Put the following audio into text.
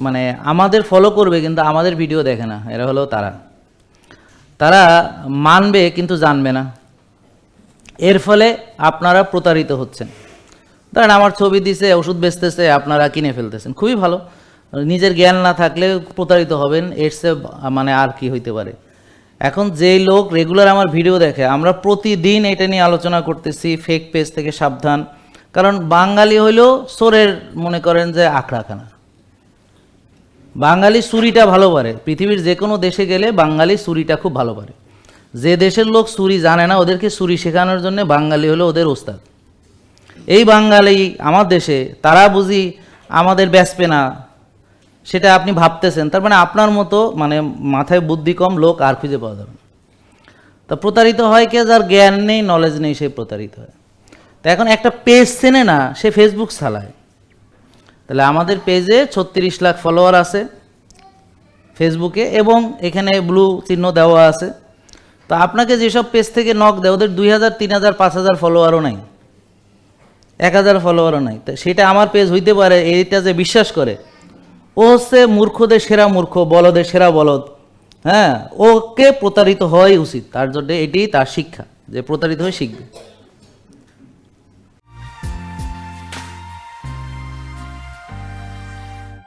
মানে আমাদের ফলো করবে কিন্তু আমাদের ভিডিও দেখে না, এরা হলো তারা। তারা মানবে কিন্তু জানবে না। এর ফলে আপনারা প্রতারিত হচ্ছেন। ধরেন আমার ছবি দিছে, ওষুধ বেচতেছে, আপনারা কিনে ফেলতেছেন, খুবই ভালো। নিজের জ্ঞান না থাকলে প্রতারিত হবেন, এর চেয়ে মানে আর কি হইতে পারে। এখন যেই লোক রেগুলার আমার ভিডিও দেখে, আমরা প্রতিদিন এটা নিয়ে আলোচনা করতেছি ফেক পেজ থেকে সাবধান। কারণ বাঙালি হইলেও সোরের মনে করেন যে আখড়াখানা। বাঙালি চুরিটা ভালো পারে। পৃথিবীর যে কোনো দেশে গেলে বাঙালি চুরিটা খুব ভালো পারে। যে দেশের লোক চুরি জানে না, ওদেরকে চুরি শেখানোর জন্য বাঙালি হলো ওদের ওস্তাদ। এই বাঙালি আমার দেশে, তারা বুঝি আমাদের বেচবে না, সেটা আপনি ভাবতেছেন, তার মানে আপনার মতো মানে মাথায় বুদ্ধি কম লোক আর খুঁজে পাওয়া যাবে তা প্রতারিত হয় কে যার জ্ঞান নেই নলেজ নেই, সে প্রতারিত হয়। তা এখন একটা পেজ চেনে না, সে ফেসবুক চালায়। তাহলে আমাদের পেজে ছত্রিশ লাখ ফলোয়ার আছে ফেসবুকে এবং এখানে ব্লু চিহ্ন দেওয়া আছে। তো আপনাকে যেসব পেজ থেকে নক দেয়, ওদের দুই হাজার, তিন হাজার, পাঁচ হাজার ফলোয়ারও নাই। এক হাজার ফলোয়ারও নাই। তো সেটা আমার পেজ হইতে পারে, এইটা যে বিশ্বাস করে। ও হচ্ছে মূর্খদের সেরা মূর্খ, বলদের সেরা বলদ। হ্যাঁ ওকে প্রতারিত হওয়াই উচিত। তার জন্য এটি তার শিক্ষা, যে প্রতারিত হয়ে শিখবে।